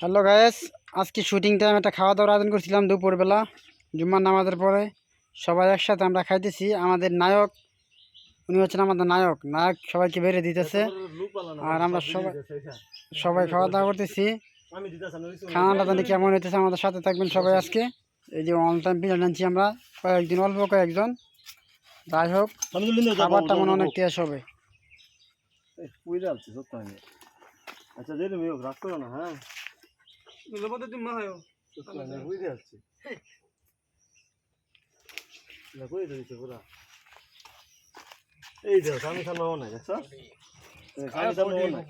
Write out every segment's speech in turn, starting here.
Hello guys আজকে shooting time একটা খাওয়া দাওয়ার আয়োজন করছিলাম দুপুরবেলা, জুম্মার নামাজের পরে। সবাই একসাথে আমরা খাইতেছি। আমাদের নায়ক, উনি হচ্ছেন আমাদের নায়ক। নায়ক সবাইকে বেড়ে দিতেছে। আর আমরা সবাই সবাই খাওয়া দাওয়া করতেছি। খানাটা জানি কেমন হইতেছে, আমাদের সাথে থাকবেন সবাই আজকে। এই যে অন টাইম পিজা আনছি আমরা। কয়েকদিন অল্প কয়েকজন। যাই হোক, খাবারটা মনে অনেক টেস্ট হবে। আচ্ছা যে তুমি রাগ করো না হ্যাঁ। বুঝতে যাচ্ছি কই দিচ্ছে পুরা? এই দেখো সামনে সামনে হব না দেখছ? সামনে সামনে হব না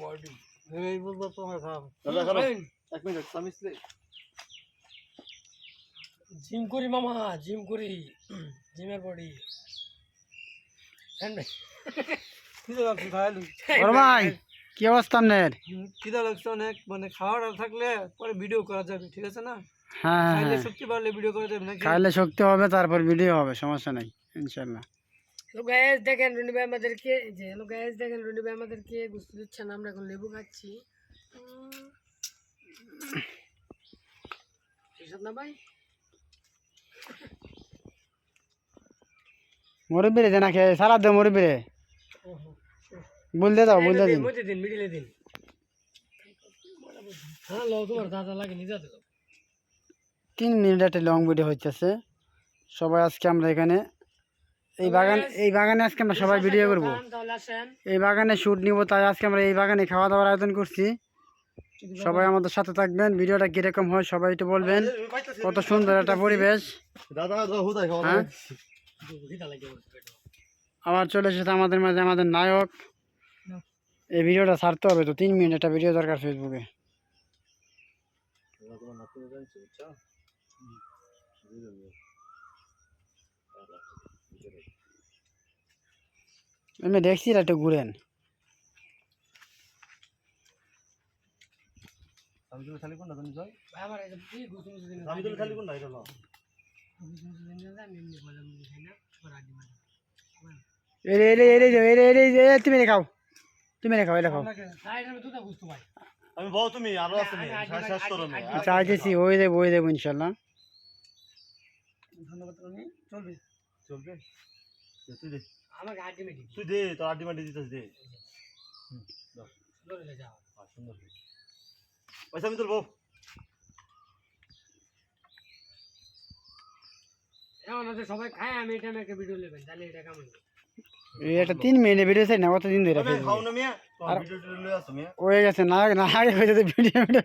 দাদা করো এক মিনিট সামনে স্লে জিম করি মামা জিম করি। জিমের বডি। খাইলু ওর ভাই। কি অবস্থা আপনার? খিদে লাগছে অনেক মানে খাওয়ার থাকলে পরে ভিডিও করা যাবে ঠিক আছে না? হ্যাঁ হ্যাঁ খাইলে হ্যাঁ। শক্তি বাড়লে ভিডিও করা যাবে নাকি? খাইলে শক্তি হবে তারপর ভিডিও হবে সমস্যা নাই হ্যালো গাইস দেখেন রুনি ভাই আমাদেরকে যে হ্যালো দেখেন রুনি ভাই আমাদেরকে দিচ্ছে না আমরা এখন লেবু খাচ্ছি। না ভাই? মুরব্বী রে নাকি সারা দে মুরব্বী রে বলতে দাও বলতে দিন। মধ্যে দিন মিডিলে দিন। হ্যাঁ লো তোমার দাদা লাগে নিজে তিন মিনিট একটা লং ভিডিও হচ্ছে সবাই আজকে আমরা এখানে এই বাগান এই বাগানে আজকে আমরা সবাই ভিডিও করব। এই বাগানে শ্যুট নিব তাই আজকে আমরা এই বাগানে খাওয়া দাওয়ার আয়োজন করছি। সবাই আমাদের সাথে থাকবেন ভিডিওটা কীরকম হয় সবাই একটু বলবেন। কত সুন্দর একটা পরিবেশ। হ্যাঁ? আবার চলে এসেছে আমাদের মাঝে আমাদের নায়ক। এই ভিডিওটা ছাড়তে হবে তো তিন মিনিট একটা ভিডিও দরকার ফেসবুকে আমি দেখছি একটু ঘুরেন। খালি কোনটা তুমি জয় আমার এই খালি কোনটা এটা মানে এরে এরে এরে এরে এরে তুমি রেখাও তুমি রেখাও এটা খাও না এটা আমি বউ তুমি আরও আছে নি শেষ করো না আচ্ছা আইতেছি ওই দেবো ওই দেবো ইনশাল্লাহ। ধন্যবাদ চলবে? চলবে? তুই দে। আমাকে আগে মেটি তুই দে তোর মাড্ডি দিতেস দে। সুন্দর পয়সা আমি তোর বউ। সবাই খায় আমি এটা একটা ভিডিও নেবেন তাহলে এটা কেমন এই একটা তিন মিনিট ভিডিও চাই না কত দিন ধরে তুমি খাও ফেসবুকে না মিয়া তোমার ভিডিও টিডিও লয়ে আসো মিয়া হয়ে গেছে না না আগে হয়ে যেতে ভিডিও ভিডিও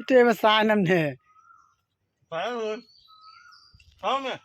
একটু এবার চাই নাম নে খাও খাও মিয়া